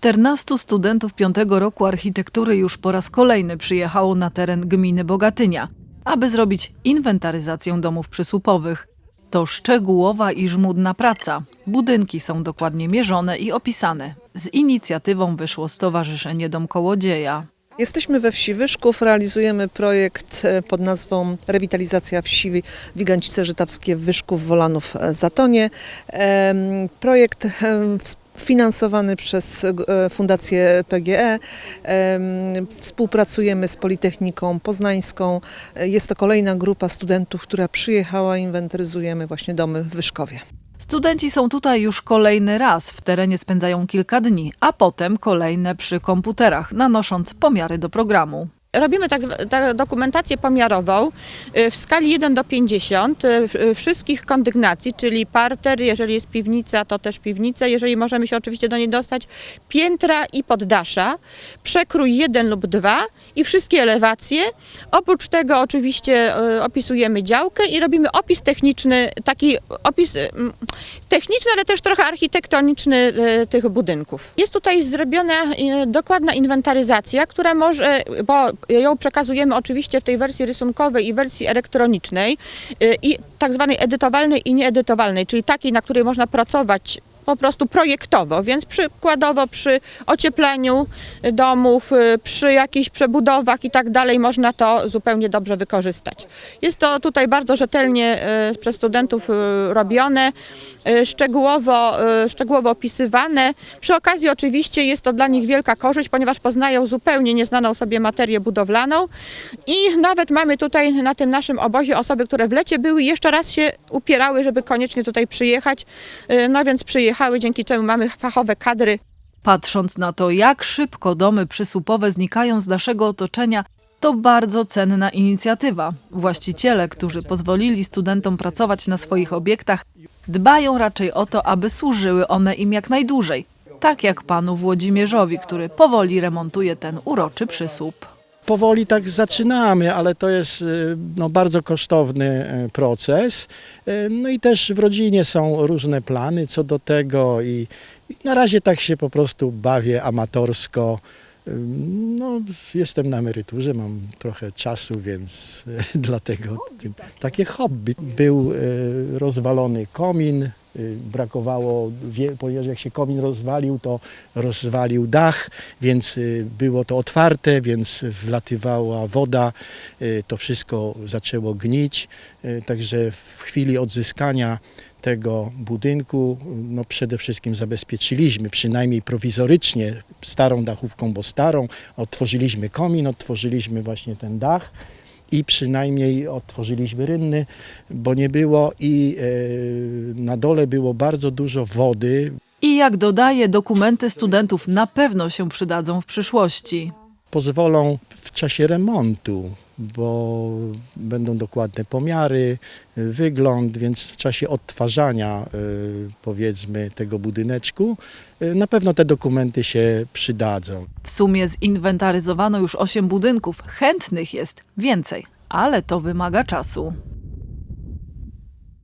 14 studentów piątego roku architektury już po raz kolejny przyjechało na teren gminy Bogatynia, aby zrobić inwentaryzację domów przysłupowych. To szczegółowa i żmudna praca. Budynki są dokładnie mierzone i opisane. Z inicjatywą wyszło Stowarzyszenie Dom Kołodzieja. Jesteśmy we wsi Wyszków, realizujemy projekt e, pod nazwą Rewitalizacja wsi Wigancice Żytawskie Wyszków Wolanów e, Zatonie. Projekt finansowany przez e, Fundację PGE. Em, Współpracujemy z Politechniką Poznańską. E, Jest to kolejna grupa studentów, która przyjechała. Inwentaryzujemy właśnie domy w Wyszkowie. Studenci są tutaj już kolejny raz, w terenie spędzają kilka dni, a potem kolejne przy komputerach, nanosząc pomiary do programu. Robimy tak, tak dokumentację pomiarową y, w skali 1 do 50 y, y, wszystkich kondygnacji, czyli parter, jeżeli jest piwnica, to też piwnica, jeżeli możemy się oczywiście do niej dostać, piętra i poddasza, przekrój 1 lub 2 i wszystkie elewacje. Oprócz tego oczywiście opisujemy działkę i robimy opis techniczny, taki opis techniczny, ale też trochę architektoniczny tych budynków. Jest tutaj zrobiona dokładna inwentaryzacja, która może, bo ją przekazujemy oczywiście w tej wersji rysunkowej i wersji elektronicznej y, i tak zwanej edytowalnej i nieedytowalnej, czyli takiej, na której można pracować po prostu projektowo, więc przykładowo przy ociepleniu domów, y, przy jakichś przebudowach i tak dalej można to zupełnie dobrze wykorzystać. Jest to tutaj bardzo rzetelnie y, przez studentów y, robione, szczegółowo, szczegółowo opisywane. Przy okazji oczywiście jest to dla nich wielka korzyść, ponieważ poznają zupełnie nieznaną sobie materię budowlaną i nawet mamy tutaj na tym naszym obozie osoby, które w lecie były i jeszcze raz się upierały, żeby koniecznie tutaj przyjechać. No więc przyjechały, dzięki czemu mamy fachowe kadry Patrząc na to, jak szybko domy przysłupowe znikają z naszego otoczenia, to bardzo cenna inicjatywa. Właściciele, którzy pozwolili studentom pracować na swoich obiektach, dbają raczej o to, aby służyły one im jak najdłużej. Tak jak panu Włodzimierzowi, który powoli remontuje ten uroczy przysłup. Powoli tak zaczynamy, ale to jest y, no, bardzo kosztowny y, proces. Y, No i też w rodzinie są różne plany co do tego i i na razie tak się po prostu bawię amatorsko. No, jestem na emeryturze, mam trochę czasu, więc y, dlatego tym, takie hobby. Był y, rozwalony komin, y, brakowało, ponieważ jak się komin rozwalił, to rozwalił dach, więc było to otwarte, więc wlatywała woda, to wszystko zaczęło gnić, także w chwili odzyskania tego budynku, no przede wszystkim zabezpieczyliśmy, przynajmniej prowizorycznie, starą dachówką, bo starą, otworzyliśmy komin, otworzyliśmy właśnie ten dach i przynajmniej otworzyliśmy rynny, bo nie było i e, na dole było bardzo dużo wody, I jak dodaje, dokumenty studentów na pewno się przydadzą w przyszłości. pozwolą w czasie remontu, bo będą dokładne pomiary, y, wygląd, więc w czasie odtwarzania y, powiedzmy tego budyneczku y, na pewno te dokumenty się przydadzą. W sumie zinwentaryzowano już 8 budynków, chętnych jest więcej, ale to wymaga czasu.